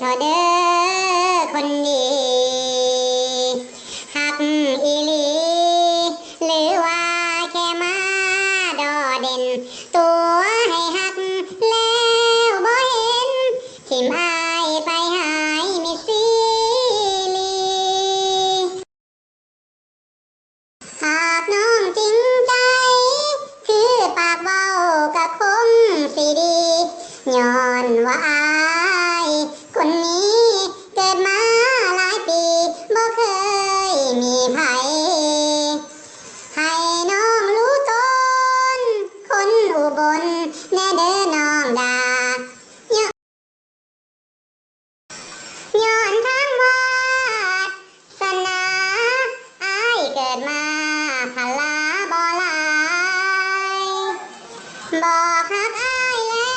ทอเด้อคนดีหักอีลี หรือว่าแค่มาดอเด่น ตัวให้หักแล้วบ่เห็นทิมอายไปหายมิซีลีหากน้องจริงใจ คือปากเว้ากับคงสีดีย้อนว่าอา คนอุบลแน่เด้อน้องดาย้อนทางวาสนาอายเกิดมาพลาบ่ลายบอกฮักอายแล้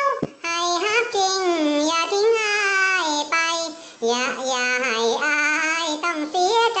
ว ให้ฮักจริง อย่าทิ้งอายไป อย่าอย่าให้อายต้องเสียใจ